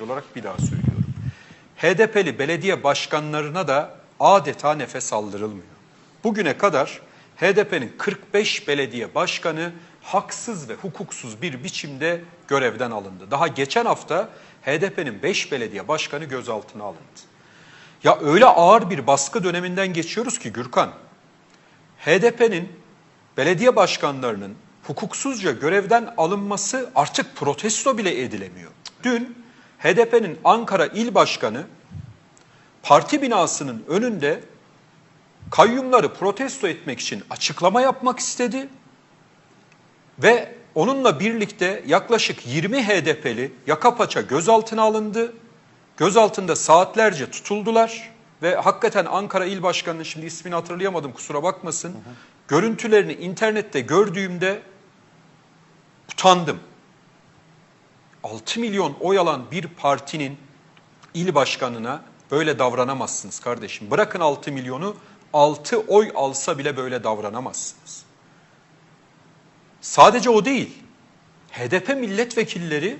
eleştiri olarak bir daha söylüyorum. HDP'li belediye başkanlarına da adeta nefes aldırılmıyor. Bugüne kadar HDP'nin 45 belediye başkanı haksız ve hukuksuz bir biçimde görevden alındı. Daha geçen hafta HDP'nin 5 belediye başkanı gözaltına alındı. Ya öyle ağır bir baskı döneminden geçiyoruz ki Gürkan. HDP'nin belediye başkanlarının hukuksuzca görevden alınması artık protesto bile edilemiyor. Dün HDP'nin Ankara İl Başkanı parti binasının önünde kayyumları protesto etmek için açıklama yapmak istedi ve onunla birlikte yaklaşık 20 HDP'li yaka paça gözaltına alındı. Gözaltında saatlerce tutuldular ve hakikaten Ankara İl Başkanı'nın şimdi ismini hatırlayamadım kusura bakmasın. Görüntülerini internette gördüğümde utandım. 6 milyon oy alan bir partinin il başkanına böyle davranamazsınız kardeşim. Bırakın 6 milyonu 6 oy alsa bile böyle davranamazsınız. Sadece o değil. HDP milletvekilleri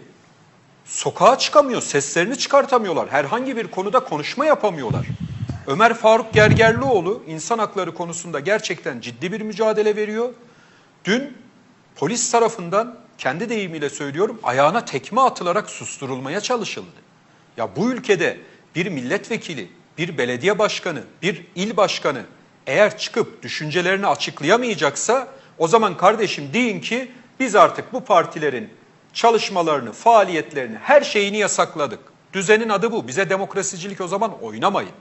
sokağa çıkamıyor, seslerini çıkartamıyorlar. Herhangi bir konuda konuşma yapamıyorlar. Ömer Faruk Gergerlioğlu insan hakları konusunda gerçekten ciddi bir mücadele veriyor. Dün polis tarafından kendi deyimiyle söylüyorum ayağına tekme atılarak susturulmaya çalışıldı. Ya bu ülkede bir milletvekili, bir belediye başkanı, bir il başkanı eğer çıkıp düşüncelerini açıklayamayacaksa o zaman kardeşim deyin ki biz artık bu partilerin çalışmalarını, faaliyetlerini, her şeyini yasakladık. Düzenin adı bu. Bize demokrasicilik o zaman oynamayın.